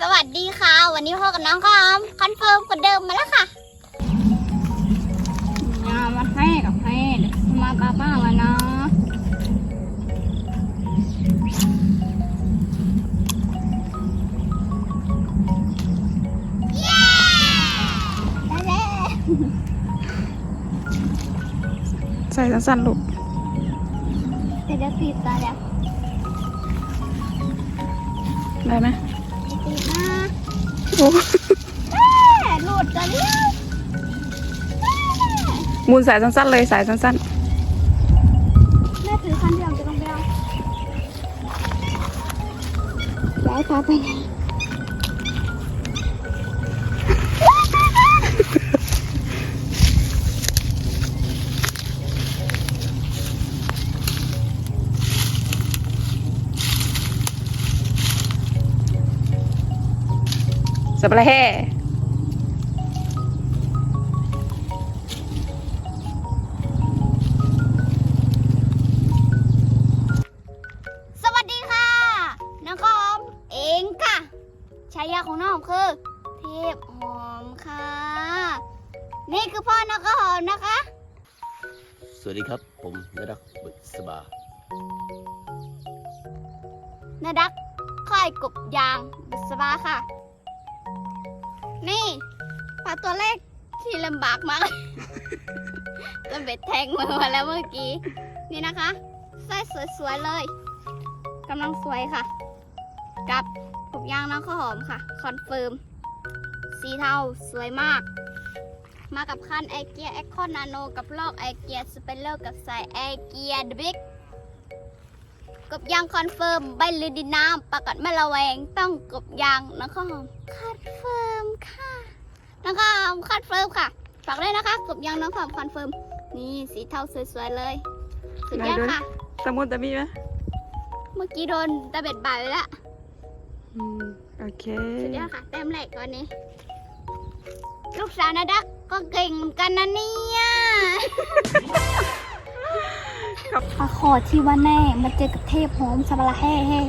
สวัสดีค่ะ วันนี้พ่อกับน้องก็คอนเฟิร์มคนเดิมมาแล้วค่ะอย่ามาให้กับให้เดี๋ยวมาป้าป้าแล้วนะได้แล้วใส่สั้นๆลูกเดี๋ยวจะติดตาแล้วได้ไหมติดนะโอ้แม่ หลุดจะเลี้ยวหมุนสายสั้นๆเลยสายสั้นแม่ถือคันเดียวจะต้องไปเอาย้ายพาไปไหน สบายแห่สวัสดีค่ะน้องกอมเองค่ะฉายาของน้องคือ เทพหอมค่ะ นี่คือพ่อน้องก็หอมนะคะ สวัสดีครับ ผมนรักบุษบา นาดักค่อยกบยางบุษบาค่ะ นี่ปลาตัวเล็กที่ลำบากมาก จนเบ็ดแทงมือมาแล้วเมื่อกี้ นี่นะคะไส้สวยๆเลยกำลังสวยค่ะ กับกบยางน้องข้าวหอมค่ะ คอนเฟิร์ม สีเทาสวยมาก มากับคันไอเกียแอคคอนนาโน กับลอกไอเกียสเปเลอร์กับสายไอเกียเดบิ๊ก กบยางคอนเฟิร์มใบลือดินน้ำประกาศไม่ระแวงต้องกบยางน้องข้าวหอมคอนเฟิร์มค่ะน้องข้าวหอมคอนเฟิร์มค่ะฝากด้วยนะคะ กบยางน้องข้าวหอมคอนเฟิร์มนี่สีเทาสวยๆเลยสุดยอดค่ะตะมุนตะมีไหมเมื่อกี้โดนตะเบ็ดบ่ายไปแล้วอืมโอเคสุดยอดค่ะแต้มแรกก่อนนี้ ลูกสาวนาดักก็เก่งเหมือนกันนะเนี่ย ขอที่ว่าแน่มาเจอกับเทพหอมสบละแห่แห่